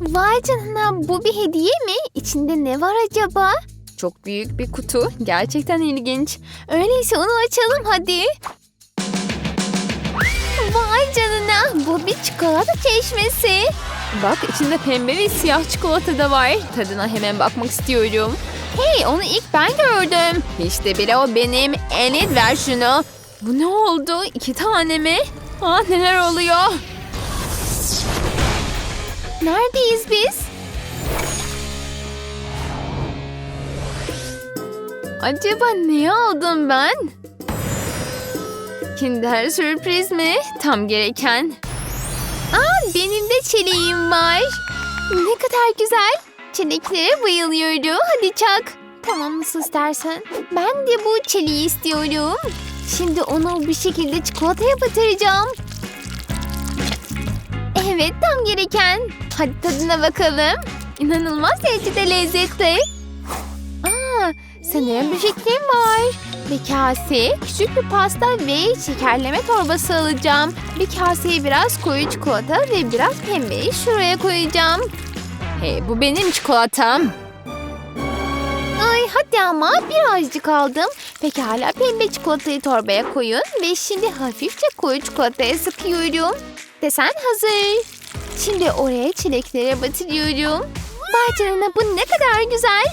Vay canına bu bir hediye mi? İçinde ne var acaba? Çok büyük bir kutu. Gerçekten ilginç. Öyleyse onu açalım hadi. Vay canına bu bir çikolata çeşmesi. Bak içinde pembe ve siyah çikolata da var. Tadına hemen bakmak istiyorum. Hey onu ilk ben gördüm. İşte bile o benim. Enid ver şunu. Bu ne oldu? İki tane mi? Aa neler oluyor? Neredeyiz biz? Acaba ne aldım ben? Kinder sürpriz mi? Tam gereken. Aa benim de çeleğim var. Ne kadar güzel. Çeleklere bayılıyorum. Hadi çak. Tamam nasıl istersen. Ben de bu çeliği istiyorum. Şimdi onu bir şekilde çikolataya batıracağım. Evet tam gereken. Hadi tadına bakalım. İnanılmaz derecede lezzetli. Aa, sanırım bir fikrim var. Bir kase, küçük bir pasta ve şekerleme torbası alacağım. Bir kaseye biraz koyu çikolata ve biraz pembeyi şuraya koyacağım. Hey bu benim çikolatam. Ay hadi ama birazcık aldım. Pekala pembe çikolatayı torbaya koyun ve şimdi hafifçe koyu çikolataya sıkıyorum. Desen hazır. Şimdi oraya çileklere batırıyorum. Canına bu ne kadar güzel.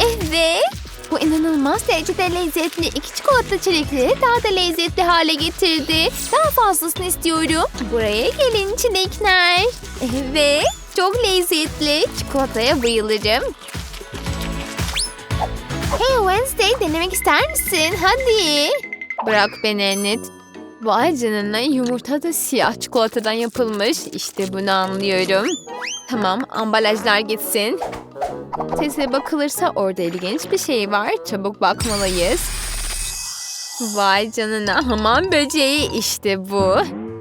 Evet. Bu inanılmaz derecede lezzetli iki çikolata çilekleri daha da lezzetli hale getirdi. Daha fazlasını istiyorum. Buraya gelin çilekler. Evet. Çok lezzetli. Çikolataya bayılırım. Hey Wednesday denemek ister misin? Hadi. Bırak beni Enid. Vay canına yumurta da siyah çikolatadan yapılmış. İşte bunu anlıyorum. Tamam ambalajlar gitsin. Sese bakılırsa orada ilginç bir şey var. Çabuk bakmalıyız. Vay canına hamam böceği işte bu.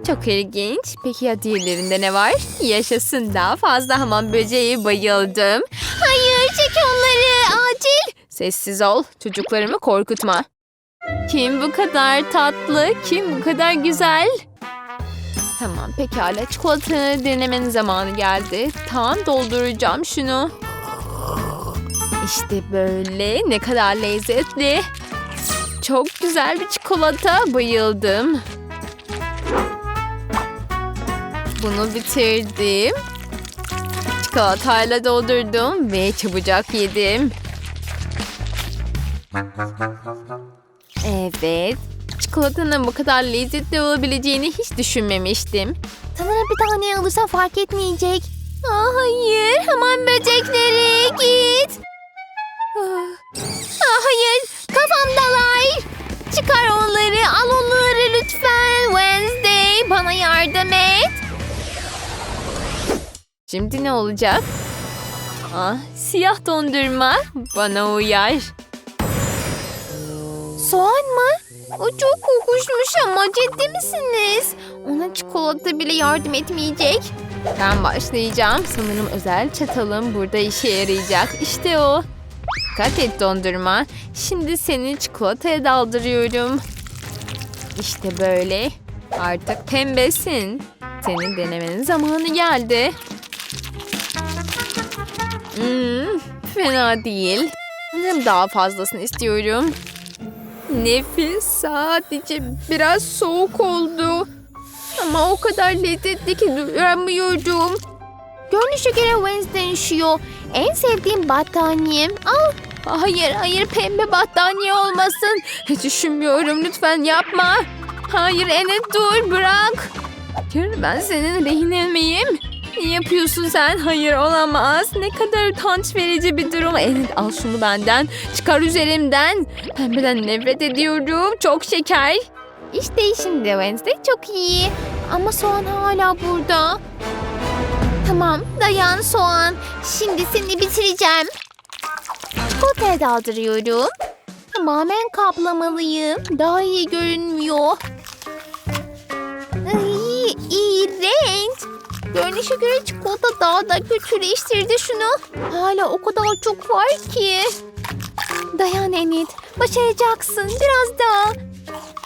Çok ilginç. Peki ya diğerlerinde ne var? Yaşasın daha fazla hamam böceği bayıldım. Hayır çek onları acil. Sessiz ol çocuklarımı korkutma. Kim bu kadar tatlı? Kim bu kadar güzel? Tamam pekala çikolatanı denemenin zamanı geldi. Tamam dolduracağım şunu. İşte böyle ne kadar lezzetli. Çok güzel bir çikolata bayıldım. Bunu bitirdim. Çikolatayla doldurdum ve çabucak yedim. Evet. Çikolatanın bu kadar lezzetli olabileceğini hiç düşünmemiştim. Sanırım bir tane alırsam fark etmeyecek. Aa, hayır. Hemen böcekleri git. Ah, ah, hayır. Kafamdalar. Çıkar onları. Al onları lütfen. Wednesday bana yardım et. Şimdi ne olacak? Ah, siyah dondurma bana uyar. Soğan mı? O çok kokuşmuş ama ciddi misiniz? Ona çikolata bile yardım etmeyecek. Ben başlayacağım. Sanırım özel çatalım burada işe yarayacak. İşte o. Dikkat et dondurma. Şimdi seni çikolataya daldırıyorum. İşte böyle. Artık pembesin. Senin denemenin zamanı geldi. Hmm, fena değil. Daha fazlasını istiyorum. Nefis sadece biraz soğuk oldu. Ama o kadar lezzetli ki duramıyorum. Görünüşe göre Wednesday üşüyor. En sevdiğim battaniyem. Al. Hayır hayır pembe battaniye olmasın. Hiç üşümüyorum lütfen yapma. Hayır Enet dur bırak. Hayır ben senin rehine miyim? Ne yapıyorsun sen? Hayır olamaz. Ne kadar utanç verici bir durum. Enet al şunu benden. Çıkar üzerimden. Pembeden nefret ediyorum. Çok şeker. İşte şimdi Wednesday çok iyi. Ama soğan hala burada. Tamam dayan soğan. Şimdi seni bitireceğim. Çikolataya daldırıyorum. Tamamen kaplamalıyım. Daha iyi görünmüyor. Ay, iğrenç. Görünüşe göre çikolata daha da kötüleştirdi şunu. Hala o kadar çok var ki. Dayan Enid. Başaracaksın. Biraz daha.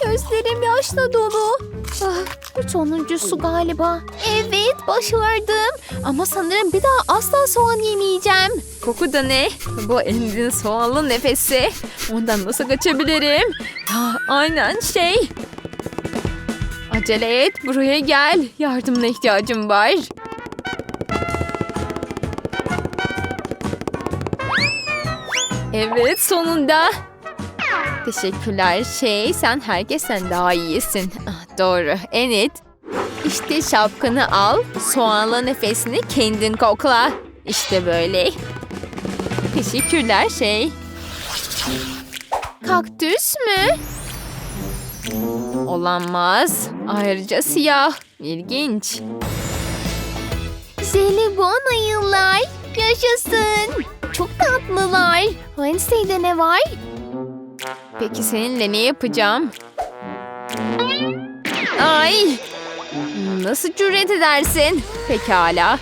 Gözlerim yaşla dolu. Ah, sonuncusu galiba. Evet başardım. Ama sanırım bir daha asla soğan yemeyeceğim. Koku da ne? Bu Enid'in soğanlı nefesi. Ondan nasıl kaçabilirim? Ah, aynen şey. Acele et buraya gel. Yardımına ihtiyacım var. Evet sonunda. Teşekkürler şey sen herkesten daha iyisin. Ah, doğru Enid. İşte şapkanı al. Soğanlı nefesini kendin kokla. İşte böyle. Teşekkürler şey. Kaktüs mü? Olamaz. Ayrıca siyah. İlginç. Jelibon ayılar. Yaşasın. Çok tatlılar. Wednesday'de ne var? Peki seninle ne yapacağım? Ay! Nasıl cüret edersin? Pekala.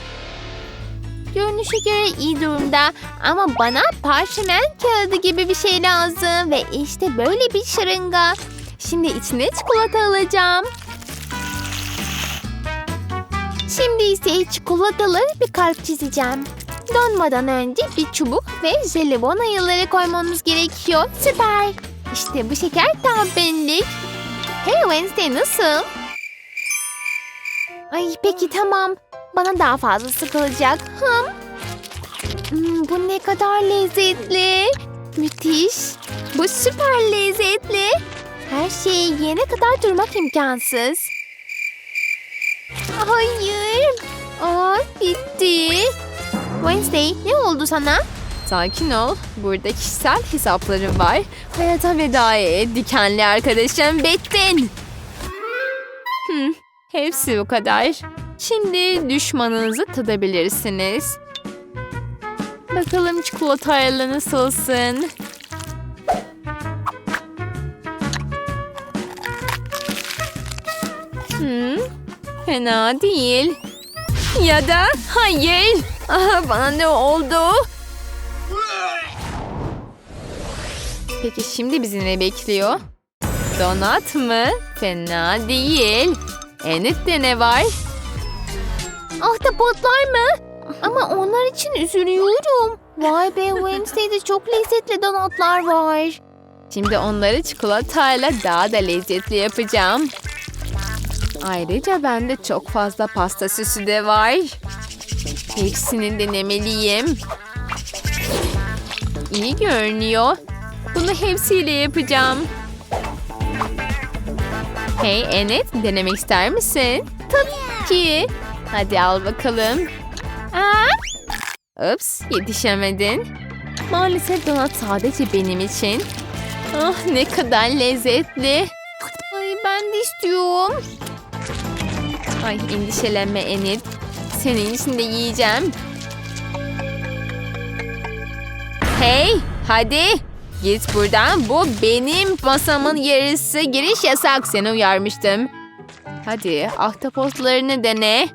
Görünüşe göre iyi durumda ama bana parşömen kağıdı gibi bir şey lazım ve işte böyle bir şırınga. Şimdi içine çikolata alacağım. Şimdi ise çikolatalı bir kalp çizeceğim. Donmadan önce bir çubuk ve jelibon ayıları koymamız gerekiyor. Süper. İşte bu şeker tam benlik. Hey Wednesday nasıl? Ay peki tamam. Bana daha fazlası kalacak. Hım. Hmm, bu ne kadar lezzetli. Müthiş. Bu süper lezzetli. Her şeyi yiyene kadar durmak imkansız. Hayır. Aa, bitti. Wednesday ne oldu sana? Sakin ol. Burada kişisel hesaplarım var. Hayata veda et dikenli arkadaşım bittin. Hmm, hepsi bu kadar. Şimdi düşmanınızı tadabilirsiniz. Bakalım çikolatayla nasılsın? Fena değil. Ya da hayır. Aha, bana ne oldu? Peki şimdi bizi ne bekliyor? Donat mı? Fena değil. Enit'te ne var? Ahtapotlar mı? Ama onlar için üzülüyorum. Vay be Wednesday'de çok lezzetli donatlar var. Şimdi onları çikolatayla daha da lezzetli yapacağım. Ayrıca bende çok fazla pasta süsü de var. Hepsini denemeliyim. İyi görünüyor. Bunu hepsiyle yapacağım. Hey Enet, denemek ister misin? Tabii ki. Hadi al bakalım. Aa! Ups, yetişemedin. Maalesef donat sadece benim için. Ah ne kadar lezzetli. Ay ben de istiyorum. Ay endişelenme Enid. Senin için de yiyeceğim. Hey hadi git buradan. Bu benim masamın yarısı. Giriş yasak seni uyarmıştım. Hadi ahtapotlarını dene.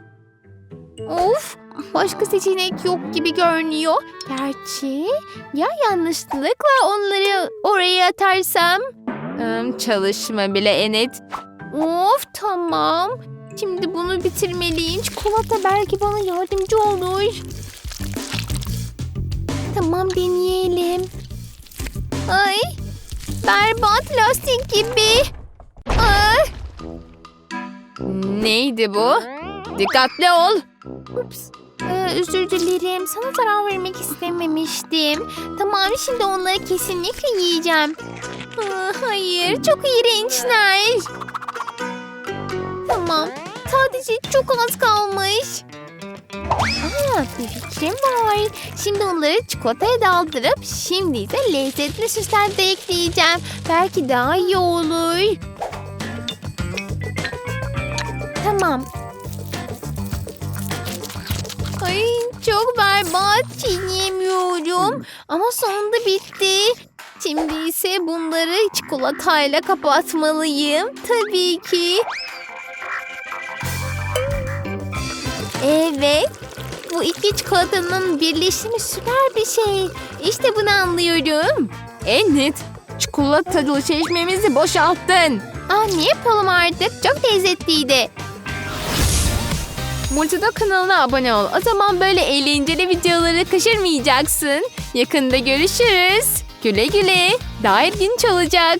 Of başka seçenek yok gibi görünüyor. Gerçi ya yanlışlıkla onları oraya atarsam? Hmm, çalışma bile Enet. Of tamam. Şimdi bunu bitirmeliyim. Çikolata belki bana yardımcı olur. Tamam deneyelim. Ay berbat lastik gibi. Ay. Neydi bu? Dikkatli ol. Ups. Ee, özür dilerim. Sana zarar vermek istememiştim. Tamam şimdi onları kesinlikle yiyeceğim. Aa, hayır çok iğrençler. Tamam. Sadece çok az kalmış. Aa, bir fikrim var. Şimdi onları çikolataya daldırıp şimdi de lezzetli süsler de ekleyeceğim. Belki daha iyi olur. Tamam. Ay çok berbat çiğneyemiyorum. Ama sonunda bitti. Şimdi ise bunları çikolatayla kapatmalıyım. Tabii ki. Evet. Bu iki çikolatanın birleşimi süper bir şey. İşte bunu anlıyorum. Enid, Çikolatalı çeşmemizi boşalttın. Ah ne yapalım artık? Çok lezzetliydi. Multida kanalına abone ol. O zaman böyle eğlenceli videoları kaçırmayacaksın. Yakında görüşürüz. Güle güle. Daha ilginç olacak.